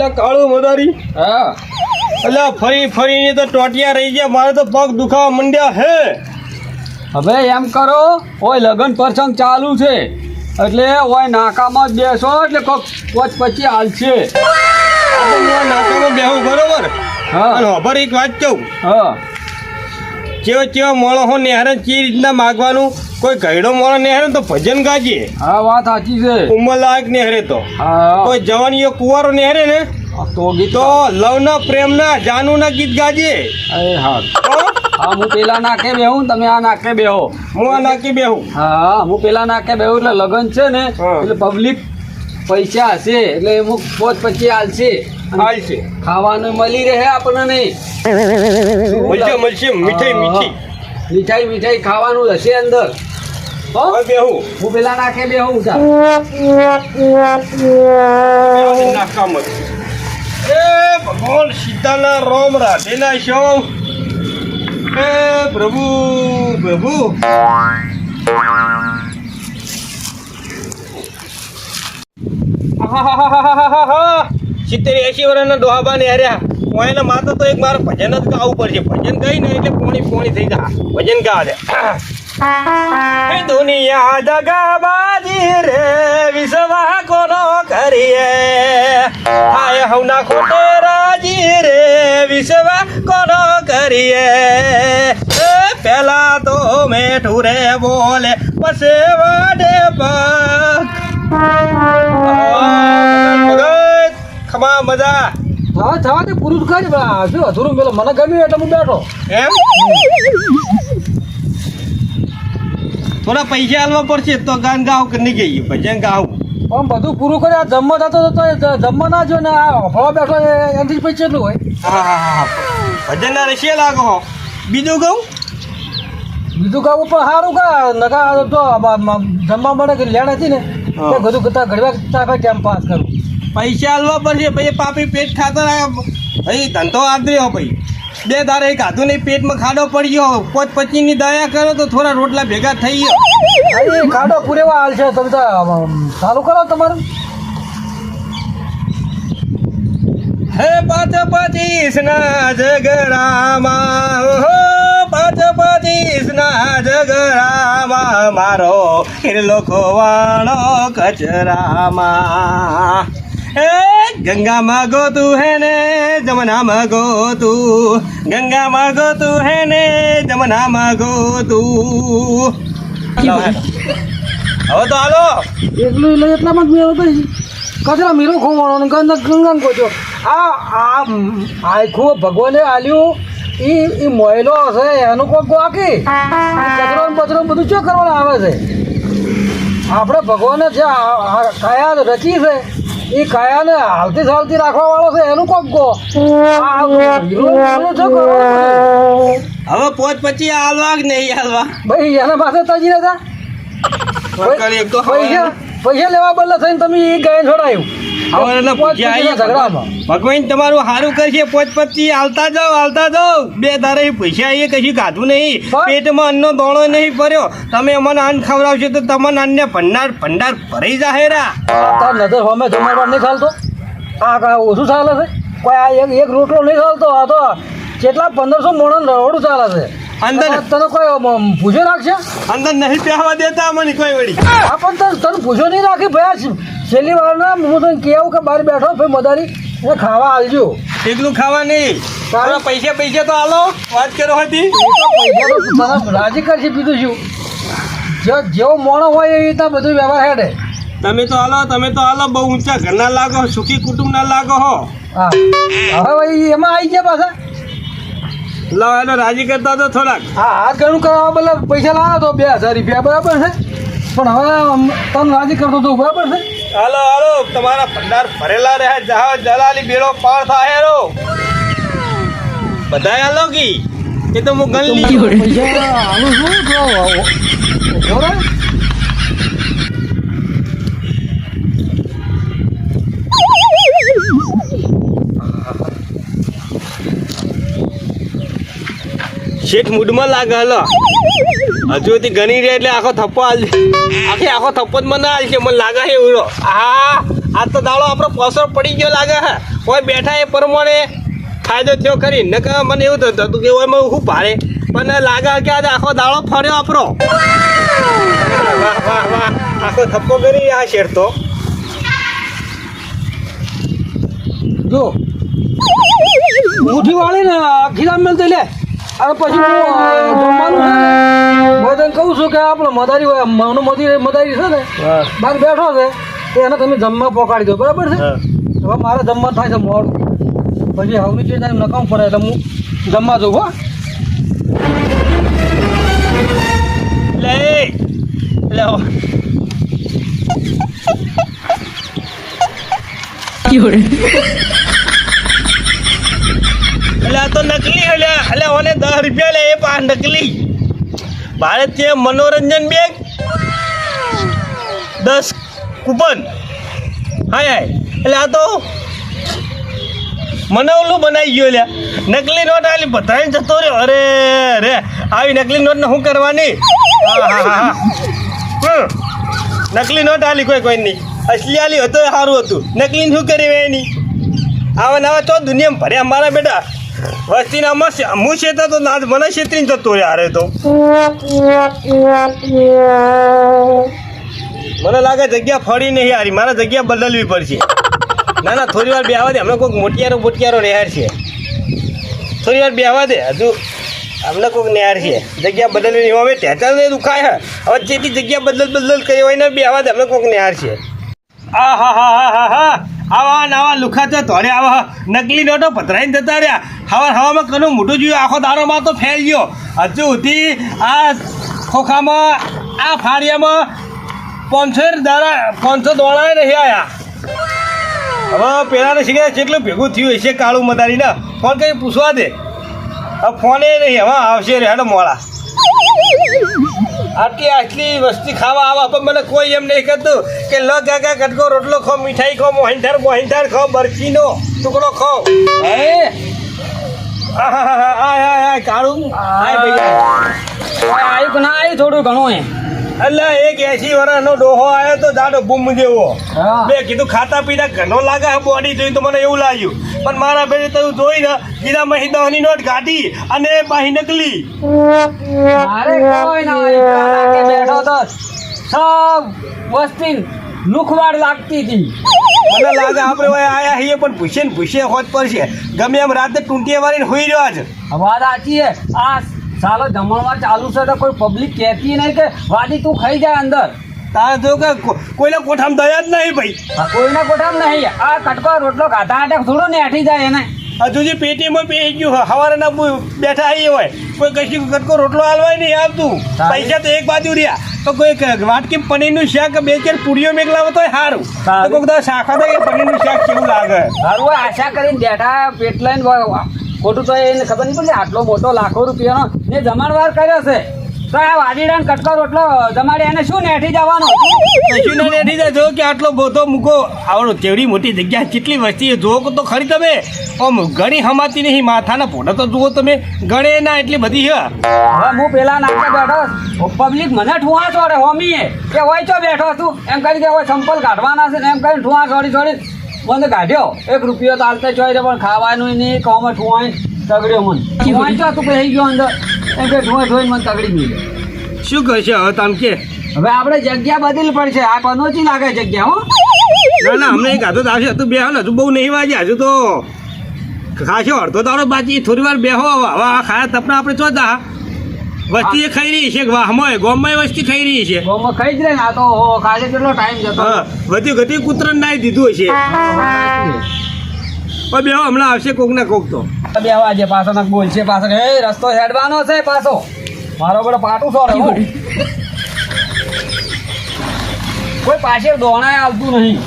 એટલે કાળું મદારી. હા. એટલે ફરી ફરીને તો ટોટિયા રહી ગયા. મારે તો પગ દુખાવા મંડ્યા હે. હવે એમ કરો ઓય લગન પ્રસંગ ચાલુ છે. એટલે ઓય નાકામાં જ બેસો એટલે કોક કોચ પછી હાલશે. નાકામાં બેહું બરોબર? હા. ખબર એક વાત કહું. હા. ચેવો ચેવો મોળો હો નેહરે ચી રીતના માગવાનું. કોઈ ગયડો મોળો નેહરે તો ભજન ગાજે. હા વાત સાચી છે. ઉંમર લાયક નેહરે તો. હા. કોઈ જવાનીઓ કુંવારો નેહરે ને તો ગીત તો લવના પ્રેમના જાનુના ગીત ગાજે. અરે હા. હા? હું પેલા નાકે બેહું તમે આ નાકે બેહો. હું આ નાખી બેહું. હા હું પેલા નાકે બેહું એટલે લગન છે ને એટલે પબ્લિક પૈસા હશે એટલે અમુક પોચ પછી હાલશે હાલ ખાવાનું મળી રહે આપણને મળશે મળશે મીઠાઈ મીઠી. મીઠાઈ મીઠાઈ ખાવાનું હશે અંદર. બેહું હું પેલા નાખે બેહું નાકામાં એ ભગવાન સીતાના રોમ રાધેના શ્યામ એ પ્રભુ પ્રભુ. સિત્તેર એસી વર્ષના દોહાબા ને હાર્યા. કોઈને માતા તો એક મારે ભજન જ ગાવું પડશે. ભજન ગઈ ને એટલે પોણી પોણી થઈ જા. ભજન ગા દે. દુનિયા દગાબાજી રે વિશ્વા કોનો કરીએ? હાય હવના ખોટે રાજી રે વિશ્વા કોનો કરીએ? પેલા તો મેઠું રે બોલે પસે વાડે પગ ખમા મજા. હા થવા તે પૂરું કરી શું અધૂરું પેલો મને ગમ્યું એટલે હું બેઠો. એમ? થોડા પૈસા આલવા પડશે તો ગાન ગાવ કે નહીં ગઈ? ભજન ગાવ. આમ બધું પૂરું કરી આ જમવા થતો તો જમવા ના જો ને આ હફળો બેઠો એ એનાથી પછી કેટલું હોય. હા ભજન ના રશિયા લાગો. બીજું કહું? બીજું કામ પણ સારું કા નકા તો જમવા મળે કે લેણ હતી ને. તે બધું કરતા ઘડવા ટાઈમ પાસ કરું? પૈસા આલવા પડશે પછી પાપી પેટ ખાતર ભાઈ ધંધો આદર્યો હો ભાઈ. બે દારે ખાધું નહીં પેટમાં ખાડો પડી ગયો પોચ પચીની દયા કરો તો થોડા રોટલા ભેગા થઈ ગયો. અરે ખાડો પૂરેવા હાલ છે. તમે તો ચાલુ કરો તમારું. હે પાંચ પચીસ ના ઝઘડામાં હો જગરામાં ઝઘડામાં મારો હિરલો ખોવાણો કચરામાં હે ગંગામાં તું હે ને જમનામાં ગોતું ગંગામાં તું હે ને જમનામાં તું. હવે તો હાલો. એટલું એટલે એટલામાં જ મેળો તો કચરા મીરો ખોવાનો ને ગંગા ગંગા કોચો આ આ આખું ભગવાને આલ્યું. ઈ ઈ મોયલો હશે એનું કોક ગોકી કચરો બચરો બધું શું કરવાનું આવે છે? આપણે ભગવાને જે કાયા રચી છે એ કાયાને હાલતી ચાલતી રાખવા વાળો છે એનું કોક ગો? હવે પોચ પછી હાલવા કે નહીં હાલવા? ભાઈ એના પાસે તજી હતા વળકાળી એક તો પૈસા પૈસા લેવા બદલે થઈને તમે એ ગાય છોડાયું. હવે એટલે પૂછ્યા ઝઘડામાં. ભગવાન તમારું સારું કરશે પોચ પચી હાલતા જાઓ હાલતા જાઓ. બે તારે પૈસા એ કશું કાઢું નહીં. પેટમાં અન્નનો દોણો નહીં ભર્યો તમે અમને અન્ન ખવડાવશો તો તમને અન્ય ભંડાર ભંડાર ભરાઈ જાહે રા. તાર નજર હોમે જમાડવા નહીં ચાલતો? આ કા ઓછું ચાલે છે? કોઈ આ એક એક રોટલો નહીં ચાલતો આ તો કેટલા પંદરસો મોણન રોડ ચાલે છે? અંદર તને- કોઈ ભૂજો રાખશે? અંદર નહીં પહેવા દેતા મને કોઈ વળી. આ પણ તને તને ભૂજો નહીં રાખી ભાઈ છેલ્લી વાર ના હું તને કેવું કે બહાર બેઠો ભાઈ મદારી એ ખાવા આલજો. એકલું ખાવા નહીં. હવે પૈસા પૈસા તો આલો. વાત કરો હતી. પૈસા રાજી કરશે પીધું છું. જો જેવો મોણો હોય એ રીતના બધું વ્યવહાર હેડે. તમે તો હાલો તમે તો હાલો બહુ ઊંચા ઘરના લાગો સુખી કુટુંબના લાગો હો. હા. હવે ભાઈ એમાં આવી ગયા પાછા? લાવ એને રાજી કરતા તો થોડાક. હા હાથ ઘણું કરવા બદલે પૈસા લાવ્યો તો બે હજાર રૂપિયા બરાબર છે? પણ હવે તને રાજી કરતો તો બરાબર છે? હાલો હાલો તમારા ભંડાર ભરેલા રહ્યા જહાજ જલાલી બેડો પાર થાય રો બધાય હાલો કી? એ તો હું ગણ લીધું પૈસા શું શેઠ મૂડમાં લાગે, હલો. હજુ થી ગણી રહ્યા એટલે આખો થપ્પો હાલ આખી આખો થપ્પો જ મને હાલ છે મને લાગે છે એવડો આ આ તો દાડો આપણો પસર પડી ગયો લાગે હે કોઈ બેઠા એ પ્રમાણે ફાયદો થયો ખરી? ન મને એવું થતું હતું કે એમાં શું ભારે. પણ લાગે કે આજે આખો દાડો ફર્યો આપણો. વાહ વાહ વાહ. આખો થપ્પો કરી આ શેઠ તો. જો. મુઠ્ઠી વાળી ને ખીલા મેલતી લે. અને પછી હું તમને જમવાનું હું તને કહું છું કે આપણે મદારી હોય મનો મદી મદારી છે ને બહાર બેઠો છે તો એને તમે જમવા પહોંચાડી દો બરાબર છે? હવે મારે જમવા થાય છે મોડ પછી હવની ટાઈમ નકામ પડે એટલે હું જમવા જઉં હો. લે લે હો. એટલે તો નકલી એટલે એટલે ઓને દસ રૂપિયા લે, એ પા નકલી. ભારતીય મનોરંજન બેંક દસ કૂપન. હાય હાય. એટલે આ તો મને ઓલું બનાવી ગયો લ્યા નકલી નોટ આલી બધાને જતો રહ્યો. અરે, રે, આવી નકલી નોટ ને શું કરવાની. નકલી નોટ આલી કોઈ કોઈ નહીં અસલી આલી હતો સારું હતું. નકલી શું કરી એની આવા નવા તો દુનિયામાં ભર્યા મારા બેટા. વસ્તીના હું શેતા તો નાદ મને છેતરીને જતો હારે તો. મને લાગે જગ્યા ફળી નહીં હારી. મારે જગ્યા બદલવી પડશે. ના ના થોડી વાર બેહવા દે. હમણાં કોઈક મોટિયારો મોટિયારો રહેર છે. થોડી વાર બેહવા દે. હજુ અમને કોઈક નેહાર છે. જગ્યા બદલવી નહીં. હવે ટેચર ને દુખાય હવે જેથી જગ્યા બદલ બદલ કરી હોય ને બેહવા દે. અમને કોઈક નેહાર છે. આ હા હા હા હા હા. આવા નવા લુખા છે તોરે આવા નકલી નોટો પધરાઈને જતા રહ્યા. હવા હવામાં કનું મોટું જોયું, આખો દારોમાં તો ફેલ ગયો. હજુ સુધી આ ખોખામાં, આ ફાળિયામાં પાંચસો દાડા, પાંચસો દોડાય નહીં આયા હવે પેલાને શીખે કેટલું ભેગું થયું હશે કાળું મદારીને. ફોન કંઈ પૂછવા દે. હવે ફોને નહીં, હવે આવશે રે હેડો મોડા. આટલી આટલી વસ્તી ખાવા આવા પણ મને કોઈ એમ નહીં કહેતું કે લ ગાગા કટકો રોટલો ખો મીઠાઈ ખો મોહિંઠાર મોહિંઠાર ખો બરફીનો ટુકડો ખો હે? કાળું. આવ્યું કે ના આવ્યું થોડું ઘણું એ એટલે એક એસી વર્ષનો ડોહો આવ્યો તો દાડો બૂમ જેવો. મેં કીધું ખાતા પીતા ઘણો લાગે બોડી જોઈને તો મને એવું લાગ્યું. પણ મારા બેને તું જોઈ ને કીધા મહી દહની નોટ કાઢી અને પાહી નકલી અરે કોઈ ના હોય. કે બેઠો તો સબ વસ્તી લુખવાડ લાગતી હતી. મને લાગે આપણે હવે આયા હઈએ પણ ભૂસે ને ભૂસે હોત પડશે. ગમે એમ રાતે ટૂંટીએ વાળીને હોઈ રહ્યા છે વાત સાચી છે. આ સાલો જમણવાર ચાલુ છે તો કોઈ પબ્લિક કહેતી નહીં કે વાડી તું ખાઈ જાય અંદર. તારે જો કે કોઈને કોઠામાં દયા જ નહીં ભાઈ. કોઈના કોઠામ નહીં. આ કટકો રોટલો ખાતા આટે થોડો ને આઠી જાય એને. હજુ જે પેટીમાં પેહી ગયું હોય, હવારના બેઠા આવીએ હોય કોઈ કશું કટકો રોટલો હાલવાય નહીં આવતું. પૈસા તો એક બાજુ રહ્યા. તો કોઈ વાટકી પનીરનું શાક બે ચાર પૂરીઓ મેકલાવો તોય સારું તો. કોઈક શાખા કે પનીરનું શાક કેવું લાગે? સારું આશા કરીને બેઠા પેટ લઈને ખોટું તો એને ખબર નહીં પડે આટલો મોટો લાખો રૂપિયાનો ને જમણવાર કર્યો છે. તો આ વાડીડાનો કટકો રોટલો તમારે એને શું નેઠી જવાનો કશું ના બેઠી જાય. જો કે આટલો બધો મૂકો. આવડો કેવડી મોટી જગ્યા કેટલી વસ્તી છે. જો તો ખરી તમે. આમ ઘણી હમાતી નહીં માથાના ફોટા તો જુઓ તમે. ગણે ના એટલી બધી છે. હવે હું પેલા નાખે બેઠો પબ્લિક મને ઠુવા છોડે હોમીએ. કે હોય ચો બેઠો તું એમ કરી કે હવે સંપલ કાઢવાના છે ને એમ કરીને ઠુવા છોડી છોડી મને કાઢ્યો. એક રૂપિયો તો હાલતા ચોઈ પણ ખાવાનું નહીં કોમાં ઠુવાઈ તગડ્યો મને. ઠુવાઈ ચો તું ગયો અંદર. એમ કે ઠુવા જોઈને મને તગડી ગઈ. શું કરશે હવે તમે કે. હવે આપણે જગ્યા બદલવી પડશે. આ પનોચી લાગે જગ્યા હો. ના ના અમને એક હાથો આવશે તું બેહો ને હજુ બહુ નહીં વાગ્યા હજુ તો ખાશો અડધો તારો બાજી થોડી વાર બેહો હવે હવે આ ખાયા તપના આપણે ચોતા વસ્તી ખાઈ રહી છે વાહમાં ગોમમાં વસ્તી ખાઈ રહી છે. ગોમમાં ખાઈ જ રે ને આ તો હો, કાલે કેટલો ટાઈમ જતો. વધુ ગતિ કૂતરન નાઈ દીધું હશે. પણ બે હમણાં આવશે કોક ના કોક તો. બે વાગે પાછો નક બોલશે પાછો. એ રસ્તો હેડવાનો છે પાછો. મારો બધો પાટું હો. કોઈ પાછળ દોણાય આવતું નહીં.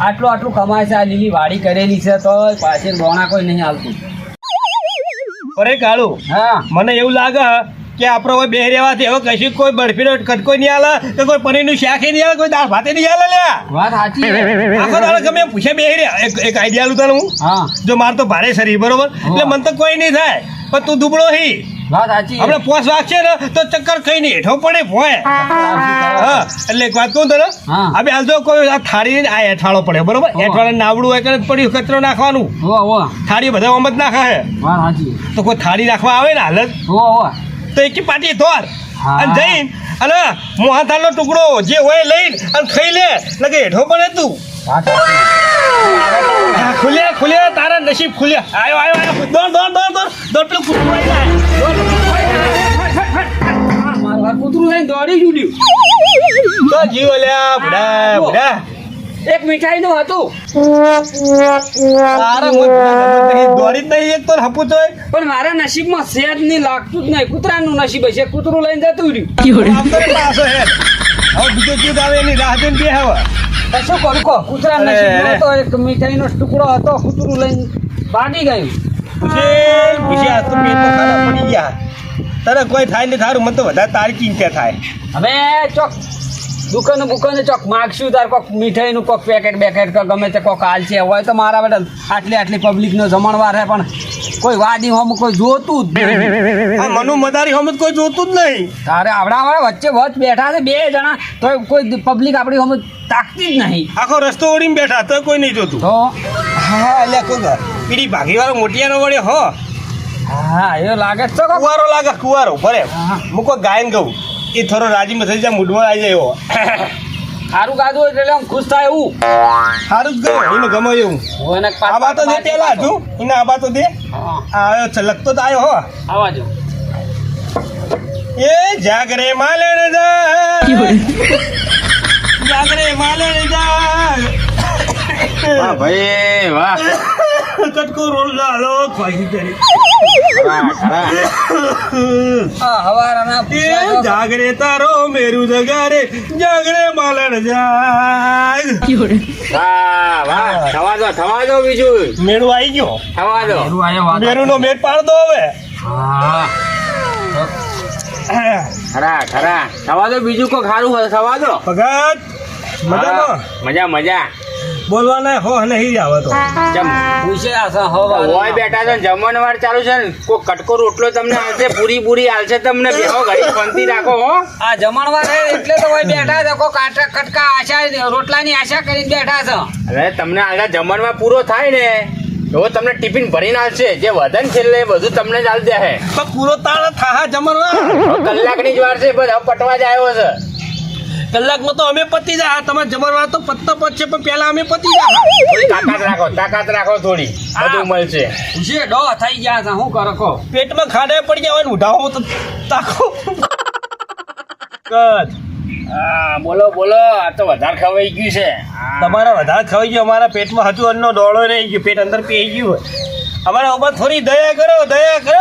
આટલું આટલું કમાય છે આ લીલી વાડી કરેલી છે તો પાછળ દોણા કોઈ નહીં આવતું. અરે કાળુ હા. મને એવું લાગે કે આપણે કોઈ બે રહેવાથી હવે કશું કોઈ બરફીનો કટકો નહીં આલે કે કોઈ પનીરનું શાક નહીં આલે કોઈ દાળ ભાતે નહીં આલે લ્યા વાત સાચી આખો દાડો ગમે એમ પૂછે બે રહ્યા. એક એક આઈડિયા લઉં તને હું. જો માર તો ભારે શરીર બરોબર? એટલે મને તો કોઈ નહીં થાય. પણ તું દુબળો હી. વાત સાચી આપણે પોસ વાગશે ને તો ચક્કર ખાઈને હેઠો પડે ભોય. હા એટલે એક વાત કહું તને. હા. હાલ તો કોઈ આ થાળી આ હેઠાળો પડે બરોબર? હેઠવાળે નાવડું હોય કે પડ્યું કચરો નાખવાનું. હો હો થાળી બધા ઓમ જ નાખે તો કોઈ થાળી નાખવા આવે ને હાલત? હો હો તો એકી પાટી ધોર. અને જઈને અને મોહાથાળનો ટુકડો જે હોય લઈને અને ખાઈ લે. લગે હેઠો પડે તું. ખુલ્યા ખુલ્યા તારા નસીબ ખુલ્યા. આયો આયો આવ્યો દોડ દોડ દોડ દોડ. દોડ પેલું કૂતરું આવી કૂતરું લઈને દોડી જુડ્યું તો જીવ લ્યા બુડા બુડા એક મીઠાઈ નું હતું દોડી જ નહીં એક તો હપુ તો પણ મારા નસીબમાં સેજ નહીં લાગતું જ નહીં. કૂતરાનું નસીબ હશે. કૂતરું લઈને જતું રહ્યું. હવે બીજો ચીજ આવે એની રાહ જોઈને બે હવે. તો શું કરું કહો. કૂતરા નસીબ. હતો એક મીઠાઈનો ટુકડો હતો. કૂતરું લઈને ભાગી ગયું. તને કોઈ થાય ને થારું. મને તો વધારે તારી ચિંતા થાય. હવે ચોક દુકાને બુકાને ચોક માગશું તાર કોક મીઠાઈનું કોક પેકેટ બેકેટ કે ગમે તે કોક હાલ છે. હોય તો મારા બેટા આટલી આટલી પબ્લિકનો જમણવાર હે પણ કોઈ વાદી હોમ કોઈ જોતું જ નહીં. મનુ મદારી હોમ કોઈ જોતું જ નહીં. તારે આવડા વચ્ચે વચ બેઠા છે બે જણા તો કોઈ પબ્લિક આપણી હોમ તાકતી જ નહીં. આખો રસ્તો ઓળીને બેઠા તો કોઈ નહીં જોતું. તો? હા એટલે કોઈ પીડી ભાગી વાળો મોટિયાનો વળે હો. હા એ લાગે તો કુવારો લાગે કુવારો ભરે મૂકો ગાયન ગઉં. એ થોડો રાજી થઈ જાય મૂડમાં આવી જાય એવો. સારું ગાધું હોય એટલે આમ ખુશ થાય એવું. સારું જ ગયો એને ગમે એવું. આ બા તો દે પેલા હજુ એને આ બા તો દે આવ્યો છે લગતો તો આવ્યો હો. આવા જો. એ જાગરે માલણ જા જાગરે માલણ જા વાહ ભાઈ વાહ. કટકો રોલ લાલો ખોઈ કરી જાગરે તારો મેરું જગારે જાગરે માલણ જાગ થવા દો થવા દો બીજું. મેળું આવી ગયો. થવા દો મેરું આયો વાત. મેરું નો મેટ પાડ દો હવે ખરા ખરા. થવા દો બીજું કોઈ ખારું થવા દો ભગત મજા મજા મજા. બોલવાના હો નહીં આવે તો. જમ પૂછે છે હો હોય બેઠા છો જમણવાર ચાલુ છે ને કોઈ કટકો રોટલો તમને આવશે પૂરી પૂરી આવશે તમને બેહો ઘડી ફંતી રાખો હો. આ જમણવાર એટલે તો હોય બેઠા છે કો કાટા કટકા આશા રોટલાની આશા કરીને બેઠા છે. હવે તમને આલા જમણવાર પૂરો થાય ને તો તમને ટિફિન ભરીને આવશે જે વધન છેલ્લે એ બધું તમને જ આલ દે હે. પણ પૂરો તાળ થાહા જમણવાર. કલાકની જ વાર છે બસ પટવા જ આવ્યો છે. કલાકમાં તો અમે પતી જાય. તમારે જમણવા તો પત્તા પતશે પણ પેલા અમે પતી જાય. તાકાત રાખો તાકાત રાખો થોડી. બધું મળશે. જે ડો થઈ ગયા છે શું કરો કહો? પેટમાં ખાડે પડી જવાનું ઉઢાવો તો તાકો. કદ. હા બોલો બોલો. આ તો વધારે ખવાઈ ગયું છે. તમારા વધારે ખવાઈ ગયો અમારા પેટમાં હતું અન્નનો ડોળો નહીં ગયો. પેટ અંદર પી ગયું અમારા ઉપર થોડી દયા કરો દયા કરો.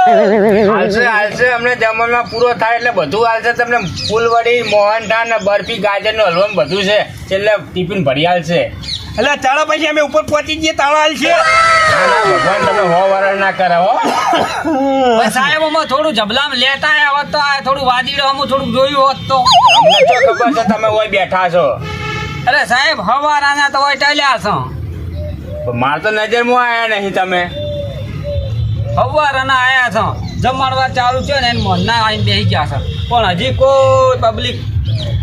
હાલશે હાલશે અમને જમવામાં પૂરો થાય એટલે બધું હાલશે. તમને ફૂલવડી મોહનથાળ ને બરફી ગાજરનો હલવો ને બધું છે. છેલ્લે ટિફિન ભરી હાલશે. એટલે તાળા પછી અમે ઉપર પહોંચી જઈએ તાળા હાલ છે ના ના ભગવાન તમે હો વરણ ના કરે સાહેબ અમે થોડું જબલામ લેતા આવ્યા તો આ થોડું વાદીડો અમે થોડુંક જોયું હોત તો. અમને તો ખબર છે તમે હોય બેઠા છો. અરે સાહેબ હવારાના તો હોય ટાલ્યા છો. માર તો નજરમાં આયા નહીં તમે. હવારાના આયા છો. જમાડવા ચાલુ છે ને એને મોરના આવીને બેસી ગયા છે. પણ હજી કોઈ પબ્લિક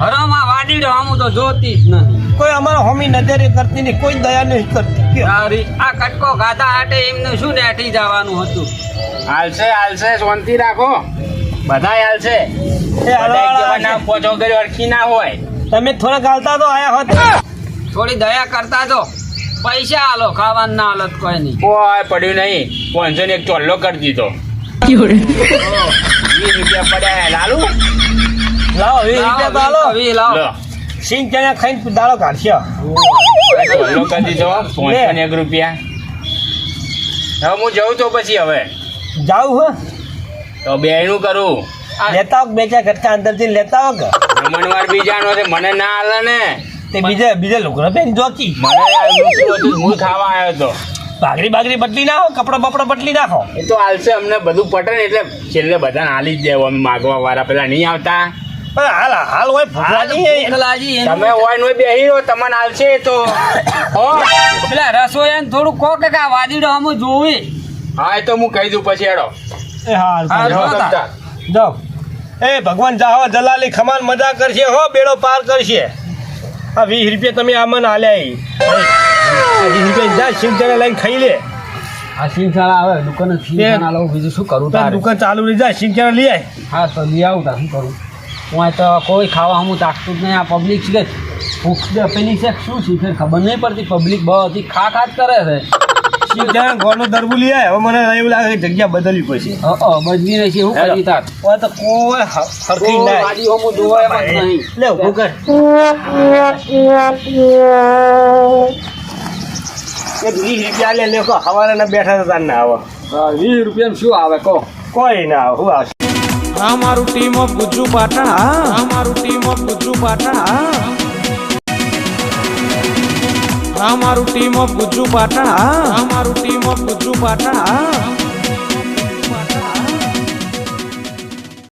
હરામાં વાદીડો આમ તો જોતી જ નથી. કોઈ અમારા હોમી નજરે કરતી નહીં કોઈ દયા નહીં કરતી. તારી આ કટકો ગાધા હાટે એમને શું નેઠી જવાનું હતું? હાલશે હાલશે શાંતિ રાખો. બધા હાલશે. બધા એક જેવા ના પોચો કર્યો અડખી ના હોય. તમે થોડાક હાલતા તો આયા હોત. થોડી દયા કરતા તો. પૈસા આલો ખાવાનું ના હાલત કોઈ નહીં. કોઈ પડ્યું નહીં. પાંચસો ને એક ચોલ્લો કરી દીધો. વીસ રૂપિયા પડ્યા લાલુ? લાવો વીસ રૂપિયા તો હાલો હવે લાવો. સિંગ ચણા ખાઈને દાળો કાઢશે. ચોલ્લો કરી દીધો. પાંચસો ને એક રૂપિયા. હવે હું જઉં તો પછી હવે. જાઉં હો. તો બેનું કરું. આ લેતા બે ચાર ઘટકા અંદરથી લેતા હોક રમણવાર બીજાનો છે. મને ના હાલે ને. તે બીજા બીજા લુગડા પહેરી જોકી. મને હું ખાવા આવ્યો હતો. ભાગરી બાગરી બદલી નાખો કપડા બપડા બદલી નાખો. એ તો હાલશે અમને બધું પટે ને એટલે છેલ્લે બધાને હાલી જ દેવો અમે માગવા વાળા પેલા નહીં આવતા. પણ હાલ હાલ હોય તમે હોય ને બેહી તમને હાલશે તો. હો. પેલા રસોઈયાને થોડું કહો કે આ વાદીડો અમે જોવી. હા એ તો હું કહી દઉં પછી હેડો. એ હાલ જો જાઓ એ ભગવાન જાહો જલાલી ખમાન મજા કરશે હો બેડો પાર કરશે. આ વીસ રૂપિયા તમે આમાં ના ઈ. વીસ રૂપિયા જા શિવચંદ્ર લઈને ખાઈ લે. આ સિંચાણા આવે દુકાને સિંચાણા લાવું બીજું શું કરું તાર દુકાન ચાલુ રહી જાય શિવચંદ્ર લઈ આય. હા તો લઈ આવું તા શું કરું? હું તો કોઈ ખાવા હું તાકતું જ નહીં આ પબ્લિક છે. ભૂખ પેલી છે શું શીખે ખબર નહીં પડતી પબ્લિક બધી ખા ખા જ કરે છે. શિવચંદ્ર ઘરનું દરબું લઈ આય. હવે મને એવું લાગે કે જગ્યા બદલવી પડશે. બદલી રહી છે શું કરી તાર. ઓ તો કોઈ હ- હરખી ના વાડીઓ હું જોવા એમ નહીં. લે ઊભું કર. વીસ રૂપિયા લે લે કો હવાના બેઠા હતા ના આવે. વીસ રૂપિયામાં શું આવે કહો કોઈ ના આવે શું આવશે. આ ટીમ ઓફ ગુજુ પાટણ. અમારું ટીમ ઓફ ગુજુ પાટણ. આ મારું ટીમ ઓફ ગુજુ પાટણ. અમારું મારું ટીમ ઓફ ગુજુ પાટણ.